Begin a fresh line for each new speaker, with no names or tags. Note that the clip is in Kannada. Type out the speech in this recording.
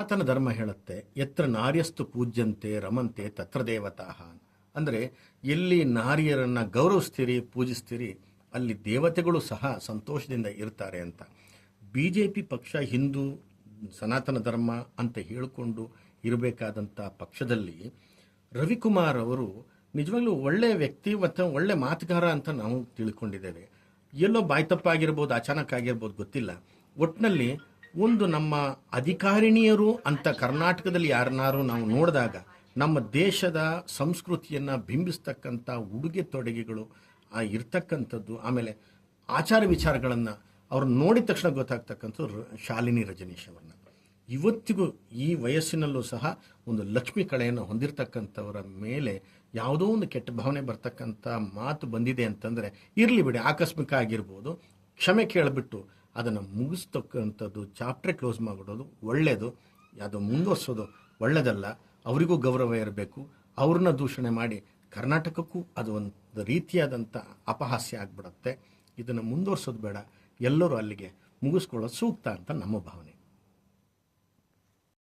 ಸನಾತನ ಧರ್ಮ ಹೇಳುತ್ತೆ ಎತ್ರ ನಾರ್ಯಸ್ತು ಪೂಜ್ಯಂತೆ ರಮಂತೆ ತತ್ರ ದೇವತಾಹ ಅಂದರೆ ಎಲ್ಲಿ ನಾರಿಯರನ್ನ ಗೌರವಿಸ್ತೀರಿ, ಪೂಜಿಸ್ತೀರಿ, ಅಲ್ಲಿ ದೇವತೆಗಳು ಸಹ ಸಂತೋಷದಿಂದ ಇರ್ತಾರೆ ಅಂತ. ಬಿ ಜೆ ಪಿ ಪಕ್ಷ ಹಿಂದೂ ಸನಾತನ ಧರ್ಮ ಅಂತ ಹೇಳಿಕೊಂಡು ಇರಬೇಕಾದಂಥ ಪಕ್ಷದಲ್ಲಿ ರವಿಕುಮಾರ್ ಅವರು ನಿಜವಾಗ್ಲೂ ಒಳ್ಳೆಯ ವ್ಯಕ್ತಿ ಮತ್ತು ಒಳ್ಳೆ ಮಾತುಗಾರ ಅಂತ ನಾವು ತಿಳ್ಕೊಂಡಿದ್ದೇವೆ. ಎಲ್ಲೋ ಬಾಯ್ತಪ್ಪ ಆಗಿರ್ಬೋದು ಅಚಾನಕ್ ಆಗಿರ್ಬೋದು ಗೊತ್ತಿಲ್ಲ. ಒಟ್ಟಿನಲ್ಲಿ ಒಂದು ನಮ್ಮ ಅಧಿಕಾರಿಣಿಯರು ಅಂತ ಕರ್ನಾಟಕದಲ್ಲಿ ಯಾರನ್ನಾರು ನಾವು ನೋಡಿದಾಗ ನಮ್ಮ ದೇಶದ ಸಂಸ್ಕೃತಿಯನ್ನು ಬಿಂಬಿಸ್ತಕ್ಕಂಥ ಉಡುಗೆ ತೊಡುಗೆಗಳು ಇರ್ತಕ್ಕಂಥದ್ದು, ಆಮೇಲೆ ಆಚಾರ ವಿಚಾರಗಳನ್ನು ಅವ್ರು ನೋಡಿದ ತಕ್ಷಣ ಗೊತ್ತಾಗ್ತಕ್ಕಂಥದ್ದು ಶಾಲಿನಿ ರಜನೀಶ್ ಅವರನ್ನ. ಇವತ್ತಿಗೂ ಈ ವಯಸ್ಸಿನಲ್ಲೂ ಸಹ ಒಂದು ಲಕ್ಷ್ಮಿ ಕಳೆಯನ್ನು ಹೊಂದಿರತಕ್ಕಂಥವರ ಮೇಲೆ ಯಾವುದೋ ಒಂದು ಕೆಟ್ಟ ಭಾವನೆ ಬರ್ತಕ್ಕಂಥ ಮಾತು ಬಂದಿದೆ ಅಂತಂದರೆ ಇರಲಿ ಬಿಡಿ, ಆಕಸ್ಮಿಕ ಆಗಿರ್ಬೋದು, ಕ್ಷಮೆ ಕೇಳಿಬಿಟ್ಟು ಅದನ್ನು ಮುಗಿಸ್ತಕ್ಕಂಥದ್ದು ಚಾಪ್ಟ್ರೆ ಕ್ಲೋಸ್ ಮಾಡಿಬಿಡೋದು ಒಳ್ಳೆಯದು ಅದು ಮುಂದುವರ್ಸೋದು ಒಳ್ಳೆಯದಲ್ಲ ಅವರಿಗೂ ಗೌರವ ಇರಬೇಕು. ಅವ್ರನ್ನ ದೂಷಣೆ ಮಾಡಿ ಕರ್ನಾಟಕಕ್ಕೂ ಅದು ಒಂದು ರೀತಿಯಾದಂಥ ಅಪಹಾಸ್ಯ ಆಗಿಬಿಡುತ್ತೆ. ಇದನ್ನು ಮುಂದುವರ್ಸೋದು ಬೇಡ. ಎಲ್ಲರೂ ಅಲ್ಲಿಗೆ ಮುಗಿಸ್ಕೊಳ್ಳೋದು ಸೂಕ್ತ ಅಂತ ನಮ್ಮ ಭಾವನೆ.